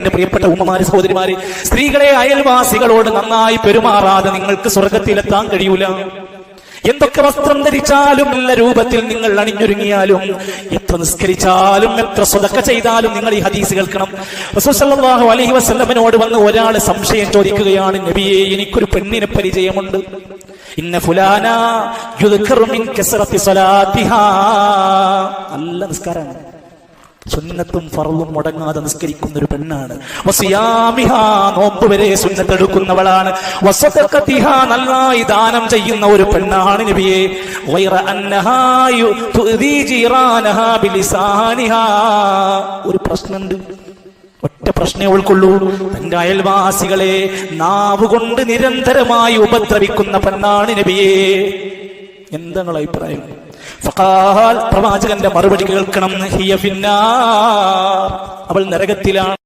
എന്റെ പ്രിയപ്പെട്ട ഉമ്മമാര് സഹോദരിമാര് സ്ത്രീകളെ അയൽവാസികളോട് നന്നായി പെരുമാറാതെ നിങ്ങൾക്ക് സ്വർഗത്തിലെത്താൻ കഴിയൂല. എന്തൊക്കെ വസ്ത്രം ധരിച്ചാലും നല്ല രൂപത്തിൽ നിങ്ങൾ അണിഞ്ഞൊരുങ്ങിയാലും എത്ര നിസ്കരിച്ചാലും എത്ര സ്വതക്ക ചെയ്താലും നിങ്ങൾ ഈ ഹദീസ് കേൾക്കണം. റസൂൽ അലഹി വസ്ലമിനോട് വന്ന് ഒരാൾ സംശയം ചോദിക്കുകയാണ് നബിയെ എനിക്കൊരു പെണ്ണിനെ പരിചയമുണ്ട്. ഇന്ന ഫുലാന നല്ല നിസ്കാരമാണ്. സുന്നത്തും ഫറവും മുടങ്ങാതെ നിസ്കരിക്കുന്ന ഒരു പെണ്ണാണ് നോമ്പ് വരെ സുന്നത്തെടുക്കുന്നവളാണ് നന്നായി ദാനം ചെയ്യുന്ന ഒരു പെണ്ണാണ് നബിയെ. ഒരു പ്രശ്നമുണ്ട്. ഒറ്റ പ്രശ്നേ ഉൾക്കൊള്ളൂ. തന്റെ അയൽവാസികളെ നാവുകൊണ്ട് നിരന്തരമായി ഉപദ്രവിക്കുന്ന പെണ്ണാണ് നബിയെ. എന്താണ് അഭിപ്രായം? പ്രവാചകന്റെ മറുപടി കേൾക്കണം. അവൾ നരകത്തിലാണ്.